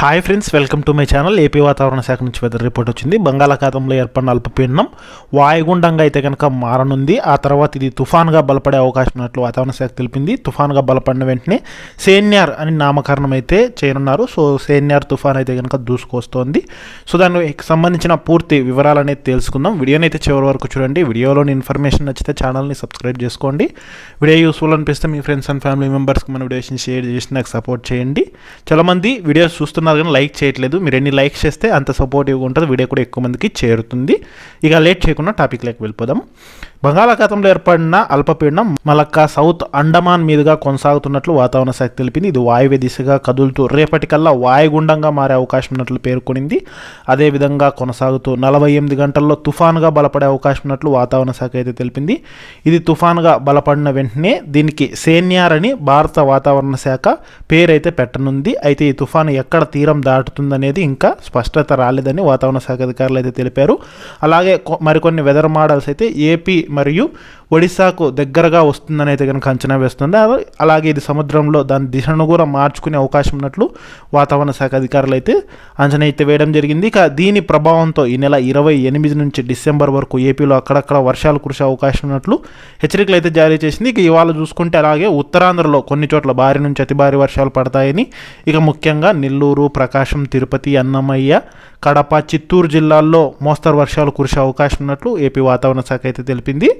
Hi friends welcome to my channel AP వాతావరణ శాఖ నుంచి వెదర్ రిపోర్ట్ వచ్చింది. బంగాళాఖాతంలో ఏర్పడిన అల్పపీడనం వాయుగుండంగా అయితే కనుక మారనుంది. ఆ తర్వాత ఇది తుఫాన్గా బలపడే అవకాశం ఉన్నట్లు వాతావరణ శాఖ తెలిపింది. తుఫాన్గా బలపడిన వెంటనే సేన్యార్ అని నామకరణం అయితే చేయనున్నారు. సో సేన్యార్ తుఫాన్ అయితే కనుక దూసుకొస్తోంది. సో దానికి సంబంధించిన పూర్తి వివరాలు అనేది తెలుసుకుందాం. వీడియోని అయితే చివరి వరకు చూడండి. వీడియోలోని ఇన్ఫర్మేషన్ నచ్చితే ఛానల్ని సబ్స్క్రైబ్ చేసుకోండి. వీడియో యూస్ఫుల్ అనిపిస్తే మీ ఫ్రెండ్స్ అండ్ ఫ్యామిలీ మెంబర్స్కి మన వీడియోస్ని షేర్ చేసి నాకు సపోర్ట్ చేయండి. చాలామంది వీడియోస్ చూస్తున్నారు కానీ లైక్ చేయట్లేదు. మీరు ఎన్ని లైక్స్ చేస్తే అంత సపోర్టివ్గా ఉంటుంది. వీడియో కూడా ఎక్కువ మందికి చేరుతుంది. ఇక లేట్ చేయకుండా టాపిక్లోకి వెళ్ళిపోదాం. బంగాళాఖాతంలో ఏర్పడిన అల్పపీడనం మలక్కా సౌత్ అండమాన్ మీదుగా కొనసాగుతున్నట్లు వాతావరణ శాఖ తెలిపింది. ఇది వాయువ్య దిశగా కదులుతూ రేపటికల్లా వాయుగుండంగా మారే అవకాశం ఉన్నట్లు పేర్కొనింది. అదేవిధంగా కొనసాగుతూ నలభై ఎనిమిది గంటల్లో తుఫాన్గా బలపడే అవకాశం ఉన్నట్లు వాతావరణ శాఖ అయితే తెలిపింది. ఇది తుఫాన్గా బలపడిన వెంటనే దీనికి సేన్యార్ అని భారత వాతావరణ శాఖ పేరైతే పెట్టనుంది. అయితే ఈ తుఫాను ఎక్కడ తీరం దాటుతుందనేది ఇంకా స్పష్టత రాలేదని వాతావరణ శాఖ అధికారులు అయితే తెలిపారు. అలాగే మరికొన్ని వెదర్ మోడల్స్ అయితే ఏపీ మరియు ఒడిశాకు దగ్గరగా వస్తుందనైతే కనుక అంచనా వేస్తుంది. అలాగే ఇది సముద్రంలో దాని దిశను కూడా మార్చుకునే అవకాశం ఉన్నట్లు వాతావరణ శాఖ అధికారులు అయితే అంచనా అయితే వేయడం జరిగింది. ఇక దీని ప్రభావంతో ఈ నెల ఇరవై ఎనిమిది నుంచి డిసెంబర్ వరకు ఏపీలో అక్కడక్కడ వర్షాలు కురిసే అవకాశం ఉన్నట్లు హెచ్చరికలు అయితే జారీ చేసింది. ఇక ఇవాళ చూసుకుంటే అలాగే ఉత్తరాంధ్రలో కొన్ని చోట్ల భారీ నుంచి అతి భారీ వర్షాలు పడతాయని ఇక ముఖ్యంగా నెల్లూరు ప్రకాశం తిరుపతి అన్నమయ్య కడప చిత్తూరు జిల్లాల్లో మోస్తరు వర్షాలు కురిసే అవకాశం ఉన్నట్లు ఏపీ వాతావరణ శాఖ అయితే తెలిపింది.